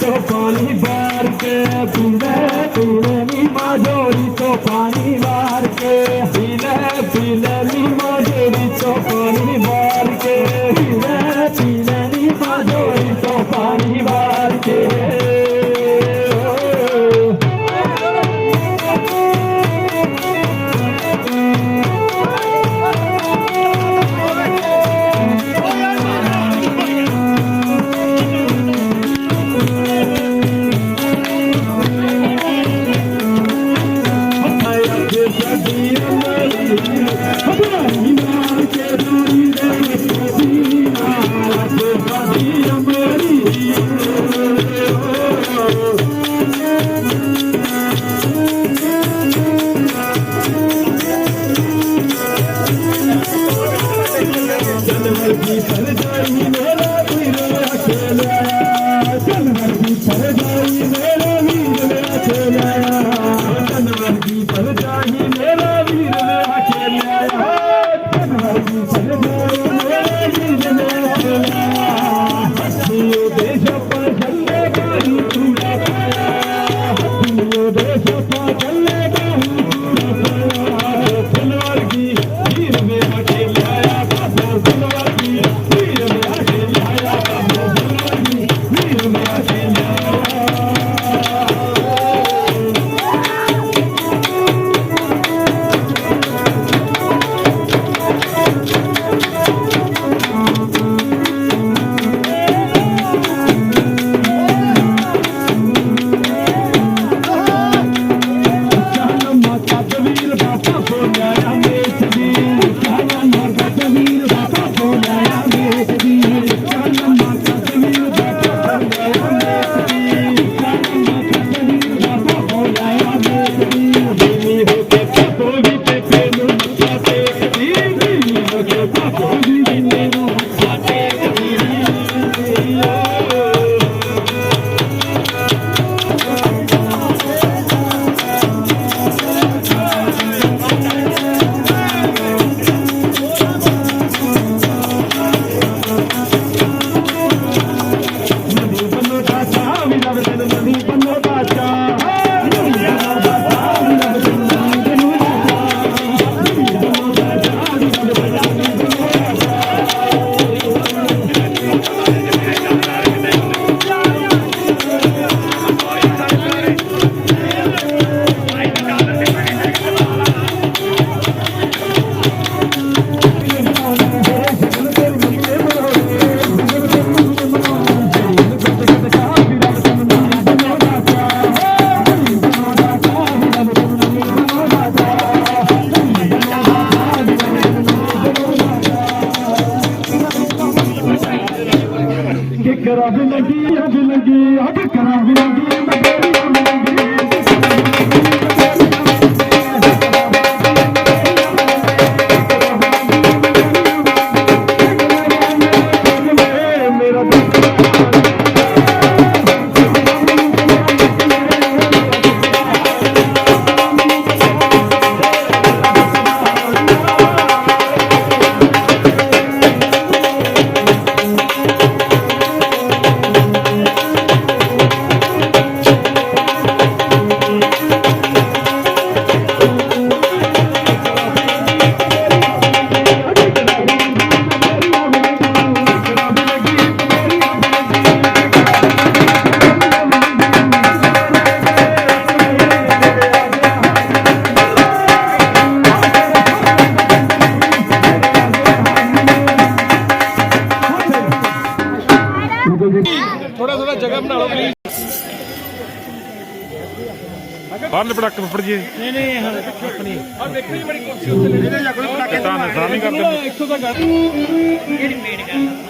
seu colo e. Let me, let me. canal, vem ਬਾਹਰਲੇ ਪਟਾਕੇ ਫੁੱਟ ਜੇ। ਨਹੀਂ ਨਹੀਂ ਆਪਣੀ ਆ ਦੇਖੋ ਜੀ ਬੜੀ ਕੁਰਸੀ ਉੱਤੇ ਲੈ ਜਾ ਕੋਈ ਪਟਾਕੇ ਨਹੀਂ ਇੱਥੋਂ ਤਾਂ ਗੱਲ ਜਿਹੜੀ ਮੇਡ ਕਰਦਾ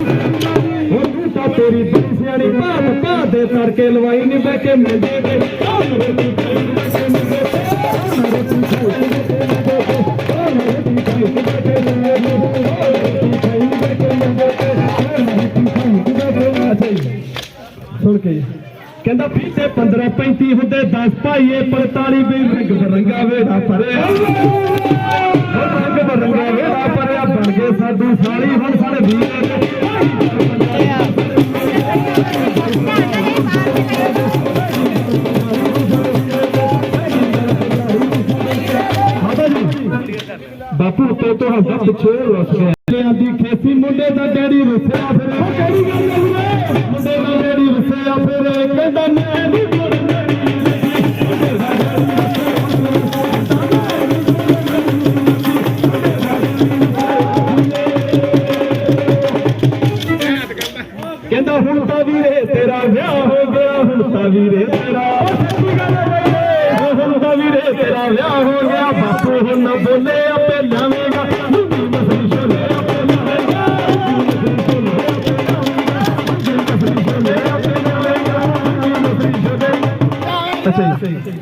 ਹੁਣ ਤੂੰ ਤਾਂ ਤੇਰੀ ਬੜੀ ਸਿਆਣੀ ਬਾਤ ਬਾਤ ਦੇ ਤੜਕੇ ਲਵਾਈ ਨਹੀਂ ਬੈ ਕੇ ਮਿਲਦੇ ਦੇ ਆਹ ਮੇਰੇ ਤੂੰ ਖਾਈ ਨੀ ਬਹਿ ਕੇ ਮਿਲਦੇ ਦੇ, ਆਹ ਮੇਰੇ ਤੂੰ ਖਾਈ ਨੀ ਬਹਿ ਕੇ ਮਿਲਦੇ ਦੇ, ਆਹ ਮੇਰੇ ਤੂੰ ਖਾਈ ਨੀ ਬਹਿ ਕੇ ਮਿਲਦੇ ਦੇ, ਆਹ ਮੇਰੇ ਤੂੰ ਖਾਈ ਨੀ ਬਹਿ ਕੇ ਮਿਲਦੇ ਦੇ, ਆਹ ਮੇਰੇ ਤੂੰ ਖਾਈ ਨੀ ਬਹਿ ਕੇ ਮਿਲਦੇ ਦੇ। ਸੁਣ ਕੇ ਕਹਿੰਦਾ ਫੀਤੇ 15 35 ਹੁੰਦੇ 10 ਭਾਈਏ 45 ਵੀ ਰੰਗ ਬਰੰਗਾ ਵੇੜਾ ਭਰਿਆ ਉਹ ਰੰਗ ਬਰੰਗਾ ਵੇੜਾ ਭਰਿਆ ਬਣ ਗਏ ਸਾਧੂ ਬਾਪੂ ਉੱਤੇ ਤੋਂ ਹੱਥ ਪਿੱਛੇ ਰੁੱਸ ਗਿਆ। ਆਂਦੀ ਖੇਸੀ ਮੁੰਡੇ ਦਾ ਡੈਡੀ ਰੁੱਸਿਆ।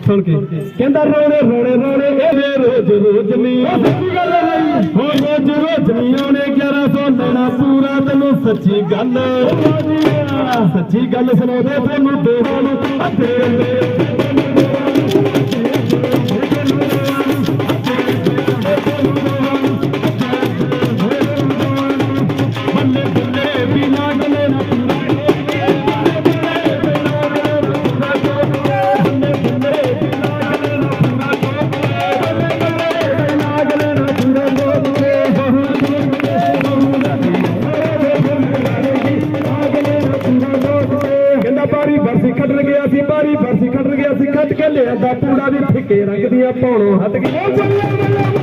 ਸੁਣ ਕੇ। ਕਹਿੰਦਾ ਰੋਣੇ ਰੋਣੇ ਰੋਣੇ ਇਹਦੇ ਰੋਜ਼ ਰੋਜ਼ ਨਹੀਂ ਉਹ ਸੱਚੀ ਗੱਲ ਹੈ ਭਾਈ ਹੋ ਰੋਜ਼ ਰੋਜ਼ ਨਹੀਂ ਆਉਣੇ 1100 ਲੈਣਾ ਪੂਰਾ ਤੈਨੂੰ ਸੱਚੀ ਗੱਲ। ਸੱਚੀ ਗੱਲ ਸੁਣਾਉਂਦੇ ਤੈਨੂੰ ਦੋਹਾਂ ਨੂੰ ਅੱਧੇ ਕੇ ਰੰਗਦੀਆਂ ਪੌਣੋਂ ਹੱਟ ਗਈ